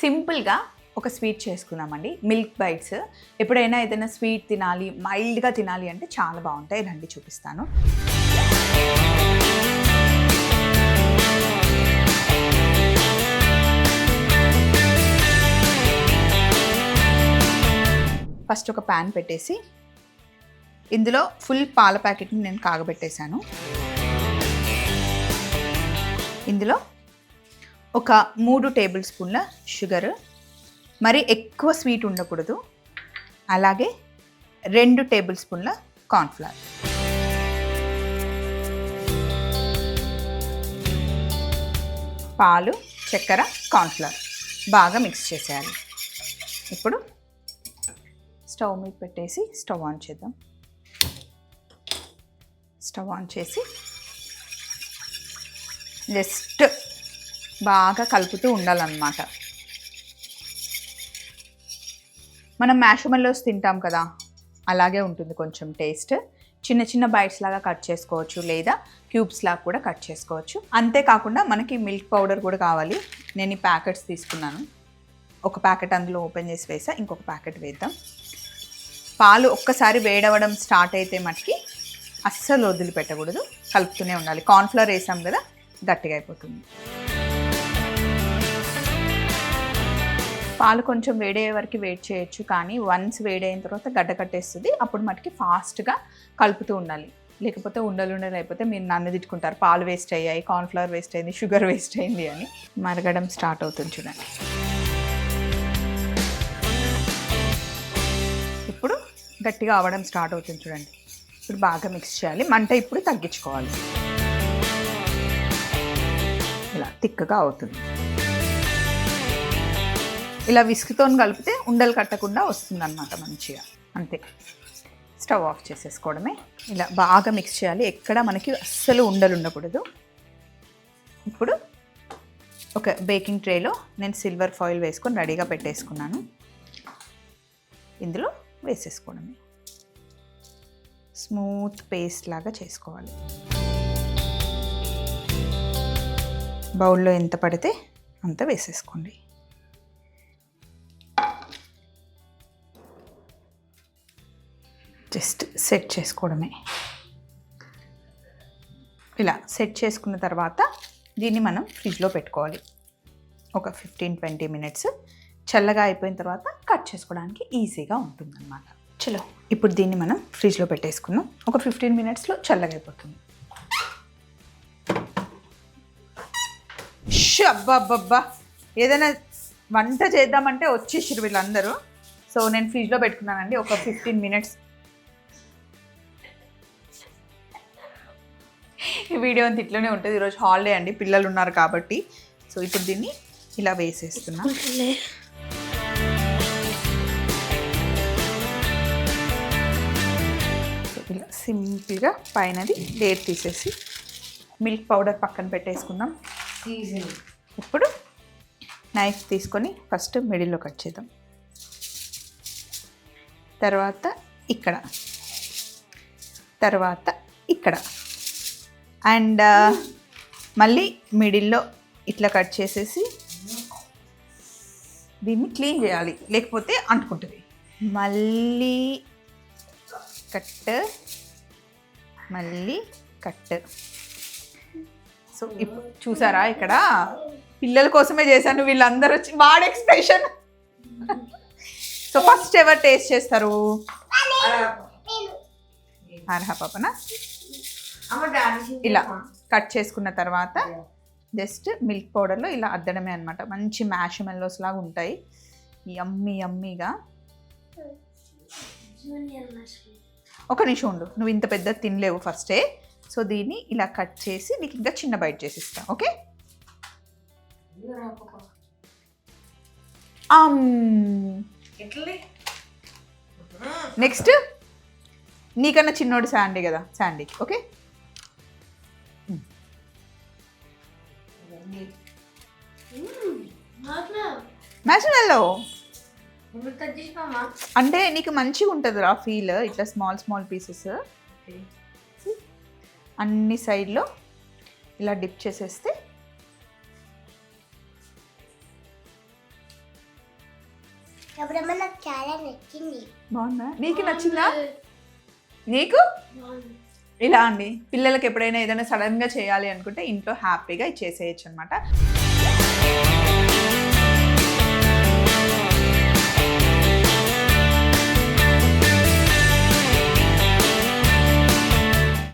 సింపుల్గా ఒక స్వీట్ చేసుకున్నామండి. Milk bites. ఎప్పుడైనా ఏదైనా స్వీట్ తినాలి మైల్డ్గా తినాలి అంటే చాలా బాగుంటాయి. రండి చూపిస్తాను. ఫస్ట్ ఒక ప్యాన్ పెట్టేసి ఇందులో ఫుల్ పాల ప్యాకెట్ని నేను కాగబెట్టేశాను. ఇందులో ఒక మూడు టేబుల్ స్పూన్ల షుగర్. మరి ఎక్కువ స్వీట్ ఉండకూడదు. అలాగే రెండు టేబుల్ స్పూన్ల కార్న్ఫ్లవర్. పాలు చక్కెర కార్న్ఫ్లవర్ బాగా మిక్స్ చేసేయాలి. ఇప్పుడు స్టవ్ మీద పెట్టేసి స్టవ్ ఆన్ చేద్దాం. స్టవ్ ఆన్ చేసి జస్ట్ బాగా కలుపుతూ ఉండాలన్నమాట. మనం మ్యాషమల్లోస్ తింటాం కదా అలాగే ఉంటుంది కొంచెం టేస్ట్ చిన్న చిన్న బైట్స్ లాగా కట్ చేసుకోవచ్చు లేదా క్యూబ్స్ లాగా కూడా కట్ చేసుకోవచ్చు. అంతేకాకుండా మనకి మిల్క్ పౌడర్ కూడా కావాలి. నేను ఈ ప్యాకెట్స్ తీసుకున్నాను. ఒక ప్యాకెట్ అందులో ఓపెన్ చేసి వేసా ఇంకొక ప్యాకెట్ వేద్దాం. పాలు ఒక్కసారి వేడవడం స్టార్ట్ అయితే మటుకి అస్సలు వదిలిపెట్టకూడదు. కలుపుతూనే ఉండాలి. కార్న్ఫ్లవర్ వేసాం కదా గట్టిగా అయిపోతుంది. పాలు కొంచెం వేడయ్యే వరకు వెయిట్ చేయొచ్చు కానీ వన్స్ వేడైన తర్వాత గడ్డ కట్టేస్తుంది. అప్పుడు మటుకి ఫాస్ట్గా కలుపుతూ ఉండాలి. లేకపోతే ఉండలు ఉండలు అయిపోతే మీరు నన్ను తిట్టుకుంటారు. పాలు వేస్ట్ అయ్యాయి కార్న్ఫ్లవర్ వేస్ట్ అయింది షుగర్ వేస్ట్ అయింది అని మరగడం స్టార్ట్ అవుతుంది చూడండి. ఇప్పుడు గట్టిగా అవ్వడం స్టార్ట్ అవుతుంది చూడండి. ఇప్పుడు బాగా మిక్స్ చేయాలి. మంట ఇప్పుడు తగ్గించుకోవాలి. ఇలా తిక్కగా అవుతుంది. ఇలా విస్క్తో కలిపితే ఉండలు కట్టకుండా వస్తుంది అనమాట మంచిగా. అంతే. స్టవ్ ఆఫ్ చేసేసుకోవడమే. ఇలా బాగా మిక్స్ చేయాలి. ఎక్కడ మనకి అస్సలు ఉండలు ఉండకూడదు. ఇప్పుడు ఒక బేకింగ్ ట్రేలో నేను సిల్వర్ ఫాయిల్ వేసుకొని రెడీగా పెట్టేసుకున్నాను. ఇందులో వేసేసుకోవడమే. స్మూత్ పేస్ట్ లాగా చేసుకోవాలి. బౌల్లో ఎంత పడితే అంత వేసేసుకోండి. జస్ట్ సెట్ చేసుకోవడమే. ఇలా సెట్ చేసుకున్న తర్వాత దీన్ని మనం ఫ్రిడ్జ్లో పెట్టుకోవాలి. ఒక ఫిఫ్టీన్ ట్వంటీ మినిట్స్ చల్లగా అయిపోయిన తర్వాత కట్ చేసుకోవడానికి ఈజీగా ఉంటుందన్నమాట. చలో ఇప్పుడు దీన్ని మనం ఫ్రిడ్జ్లో పెట్టేసుకున్నాం ఒక ఫిఫ్టీన్ మినిట్స్లో చల్లగా అయిపోతుంది. అబ్బబ్బబ్బా! ఏదైనా వంట చేద్దామంటే వచ్చేసారు వీళ్ళందరూ. సో నేను ఫ్రిడ్జ్లో పెట్టుకున్నానండి. ఒక ఫిఫ్టీన్ మినిట్స్ వీడియో అంతా ఇట్లనే ఉంటుంది. ఈరోజు హాలిడే అండి. పిల్లలు ఉన్నారు కాబట్టి. సో ఇప్పుడు దీన్ని ఇలా వేసేస్తున్నా. ఇలా సింపుల్గా పైనది లేర్ తీసేసి మిల్క్ పౌడర్ పక్కన పెట్టేసుకుందాం. ఇప్పుడు నైఫ్ తీసుకొని ఫస్ట్ మిడిల్లో కట్ చేద్దాం. తర్వాత ఇక్కడ. తర్వాత ఇక్కడ. అండ్ మళ్ళీ మిడిల్లో ఇట్లా కట్ చేసేసి దీన్ని క్లీన్ చేయాలి. లేకపోతే అంటుకుంటుంది. మళ్ళీ కట్ మళ్ళీ కట్. సో ఇప్పుడు చూసారా ఇక్కడ? పిల్లల కోసమే చేశాను వీళ్ళందరూ వచ్చి వాడు ఎక్స్ప్రెషన్. సో ఫస్ట్ ఎవరు టేస్ట్ చేస్తారు? అర్హ పాపనా? ఇలా కట్ చేసుకున్న తర్వాత జస్ట్ మిల్క్ పౌడర్లో ఇలా అద్దడమే అనమాట మంచి మ్యాష్ మెల్లోస్ లాగా ఉంటాయి. యమ్మీ యమ్మీగా. ఒక నిమిషం ఉండు. నువ్వు ఇంత పెద్ద తినలేవు ఫస్టే సో దీన్ని ఇలా కట్ చేసి నీకు ఇంకా చిన్న బయట చేసిస్తా ఓకే? నెక్స్ట్ నీకన్నా చిన్నోడు శాండీ కదా. Sandy okay? మ్యాషనల్లో అంటే నీకు మంచిగా ఉంటుంది రా ఫీల్ ఇట్లా స్మాల్ స్మాల్ పీసెస్ అన్ని సైడ్లో ఇలా డిప్ చేసేస్తే చాలా నచ్చింది. బాగుందా? నీకు నచ్చిందా? నీకు? ఇలా అండి. పిల్లలకి ఎప్పుడైనా ఏదైనా సడన్గా చేయాలి అనుకుంటే ఇంట్లో హ్యాపీగా చేసేయచ్చు అనమాట